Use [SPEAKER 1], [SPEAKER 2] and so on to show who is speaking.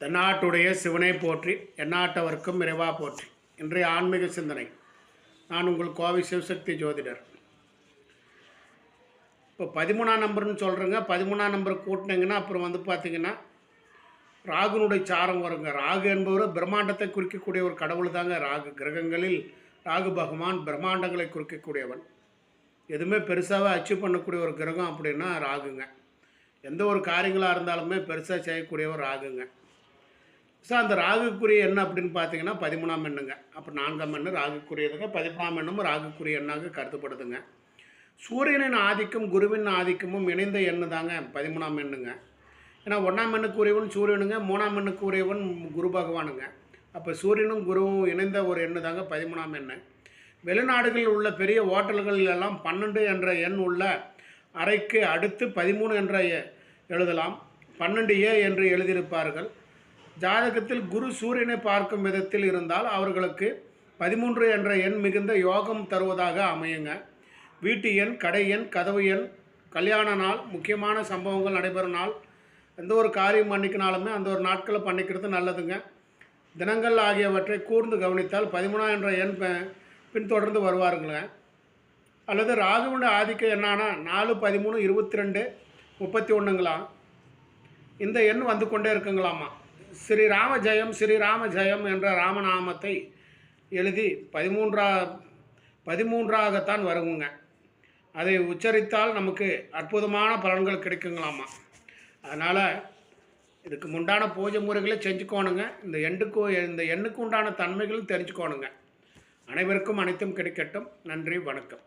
[SPEAKER 1] தென்னாட்டுடைய சிவனை போற்றி எந்நாட்டவர்க்கும் இறைவா போற்றி. இன்றைய ஆன்மீக சிந்தனை. நான் உங்கள் கோவை சிவசக்தி ஜோதிடர். இப்போ பதிமூணாம் நம்பர்னு சொல்கிறேங்க பதிமூணாம் நம்பர் கூட்டினீங்கன்னா அப்புறம் வந்து பார்த்தீங்கன்னா ராகுனுடைய சாரம் வருங்க. ராகு என்பவர் பிரம்மாண்டத்தை குறிக்கக்கூடிய ஒரு கடவுள் தாங்க ராகு கிரகங்களில் ராகு பகவான் பிரம்மாண்டங்களை குறிக்கக்கூடியவன். எதுவுமே பெருசாகவே அச்சீவ் பண்ணக்கூடிய ஒரு கிரகம் அப்படின்னா ராகுங்க. எந்த ஒரு காரியங்களாக இருந்தாலுமே பெருசாக செய்யக்கூடியவர் ராகுங்க. ஸோ அந்த ராகுக்குரிய எண் அப்படின்னு பார்த்தீங்கன்னா பதிமூணாம் எண்ணுங்க. அப்போ நான்காம் எண்ணு ராகுக்குரியதுங்க. பதிமூணாம் எண்ணும் ராகுக்குரிய எண்ணாக கருதப்படுதுங்க. சூரியனின் ஆதிக்கம் குருவின் ஆதிக்கமும் இணைந்த எண்ணு தாங்க பதிமூணாம் எண்ணுங்க. ஏன்னா ஒன்றாம் எண்ணுக்குரியவன் சூரியனுங்க மூணாம் எண்ணுக்குரியவன் குரு பகவானுங்க. அப்போ சூரியனும் குருவும் இணைந்த ஒரு எண்ணு தாங்க பதிமூணாம் எண்ணு. வெளிநாடுகளில் உள்ள பெரிய ஓட்டல்களில் எல்லாம் பன்னெண்டு என்ற எண் உள்ள அறைக்கு அடுத்து பதிமூணு என்ற எ- எழுதலாம். பன்னெண்டு ஏ என்று எழுதியிருப்பார்கள். ஜாதகத்தில் குரு சூரியனை பார்க்கும் விதத்தில் இருந்தால் அவர்களுக்கு பதிமூன்று என்ற எண் மிகுந்த யோகம் தருவதாக அமையுங்க. வீட்டு எண் கடை எண் கதவு எண் கல்யாண நாள் முக்கியமான சம்பவங்கள் நடைபெறும் நாள். எந்த ஒரு காரியம் பண்ணிக்கினாலுமே அந்த ஒரு நாட்களை பண்ணிக்கிறது நல்லதுங்க. தினங்கள் ஆகியவற்றை கூர்ந்து கவனித்தால் பதிமூணாம் என்ற எண் பின்தொடர்ந்து வருவாருங்க அல்லது ராகுவோட ஆதிக்கம் என்னன்னா நாலு பதிமூணு இருபத்தி ரெண்டு முப்பத்தி ஒன்றுங்களாம் இந்த எண் வந்து கொண்டே இருக்குங்களாமா? ஸ்ரீராம ஜெயம் ஸ்ரீராம ஜெயம் என்ற ராமநாமத்தை எழுதி பதிமூன்றா பதிமூன்றாகத்தான் வருங்க அதை உச்சரித்தால் நமக்கு அற்புதமான பலன்கள் கிடைக்குங்களாமா. அதனால் இதுக்கு உண்டான பூஜை முறைகளை செஞ்சுக்கோணுங்க. இந்த எண்ணுக்கு இந்த எண்ணுக்கு உண்டான தன்மைகளும் தெரிஞ்சுக்கோணுங்க. அனைவருக்கும் அனைத்தும் கிடைக்கட்டும். நன்றி வணக்கம்.